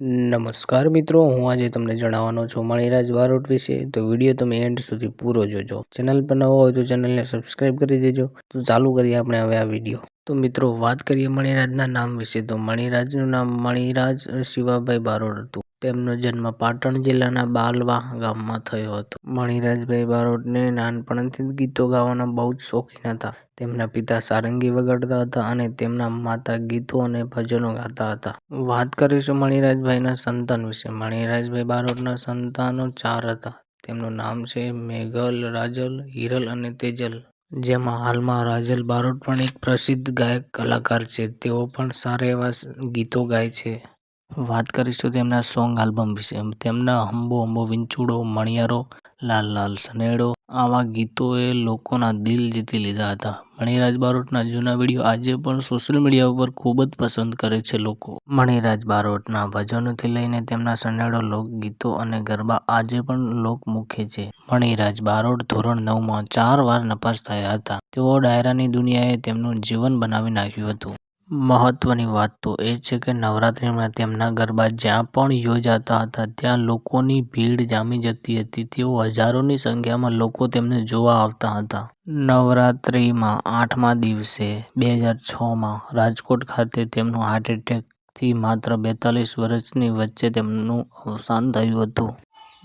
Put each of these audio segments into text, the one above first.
નમસ્કાર મિત્રો, હું આજે તમને જણાવવાનો છું મણિરાજ બારોટ વિશે. તો વીડિયો તમે એન્ડ સુધી પૂરો જોજો. ચેનલ પર નવો હોય તો ચેનલને સબસ્ક્રાઈબ કરી દેજો. તો ચાલુ કરીએ આપણે હવે આ વીડિયો. તો મિત્રો, વાત કરીએ મણિરાજના નામ વિશે. તો મણિરાજનું નામ મણિરાજ શિવાભાઈ બારોટ હતું. તેમનો જન્મ પાટણ જિલ્લાના બાલવા ગામમાં થયો હતો. મણિરાજભાઈ બારોટને નાનપણથી જ ગીતો ગાવાના બહુ જ શોખીન હતા. તેમના પિતા સારંગી વગાડતા હતા અને તેમના માતા ગીતો અને ભજનો ગાતા હતા. વાત કરીશું મણિરાજભાઈના સંતાન વિશે. મણિરાજભાઈ બારોટના સંતાનો ચાર હતા. તેમનું નામ છે મેઘલ, રાજલ, હિરલ અને તેજલ. જેમાં હાલમાં રાજલ બારોટ પણ એક પ્રસિદ્ધ ગાયક કલાકાર છે. તેઓ પણ સારા એવા ગીતો ગાય છે. વાત કરીશું તેમના સોંગ આલ્બમ વિશે. તેમના હંબો હંબો વિંચુડો, મણિયારો, લાલ લાલ સનેડો, આવા ગીતોએ લોકોના દિલ જીતી લીધા હતા. મણિરાજ બારોટના જૂના વીડિયો આજે પણ સોશિયલ મીડિયા ઉપર ખૂબ જ પસંદ કરે છે લોકો. મણિરાજ બારોટના ભજનોથી લઈને તેમના સનેડો, લોકગીતો અને ગરબા આજે પણ લોકમુખ્ય છે. મણિરાજ બારોટ ધોરણ નવમાં ચાર વાર નપાસ થયા હતા. તેઓ ડાયરાની દુનિયાએ તેમનું જીવન બનાવી નાખ્યું હતું. મહત્વની વાત તો એ છે કે નવરાત્રિમાં તેમના ગરબા જ્યાં પણ યોજાતા હતા, ત્યાં લોકોની ભીડ જામી જતી હતી. તેઓ હજારોની સંખ્યામાં લોકો તેમને જોવા આવતા હતા. નવરાત્રિમાં આઠમા દિવસે બે હજાર છમાં રાજકોટ ખાતે તેમનું હાર્ટ એટેકથી માત્ર બેતાલીસ વર્ષની વચ્ચે તેમનું અવસાન થયું હતું.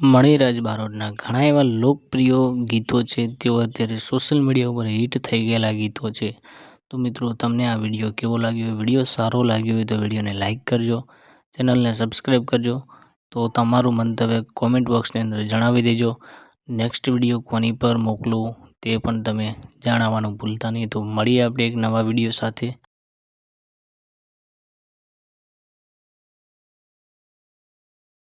મણિરાજ બારોટના ઘણા એવા લોકપ્રિય ગીતો છે. તેઓ અત્યારે સોશિયલ મીડિયા ઉપર હિટ થઈ ગયેલા ગીતો છે. તો મિત્રો, તમને આ વીડિયો કેવો લાગ્યો? વીડિયો સારો લાગ્યો હોય તો વિડીયોને લાઇક કરજો, ચેનલને સબસ્ક્રાઈબ કરજો, તો તમારું મંતવ્ય કોમેન્ટ બોક્સની અંદર જણાવી દેજો. નેક્સ્ટ વીડિયો કોની પર મોકલું તે પણ તમે જણાવવાનું ભૂલતા નહીં. તો મળીએ આપણે એક નવા વીડિયો સાથે.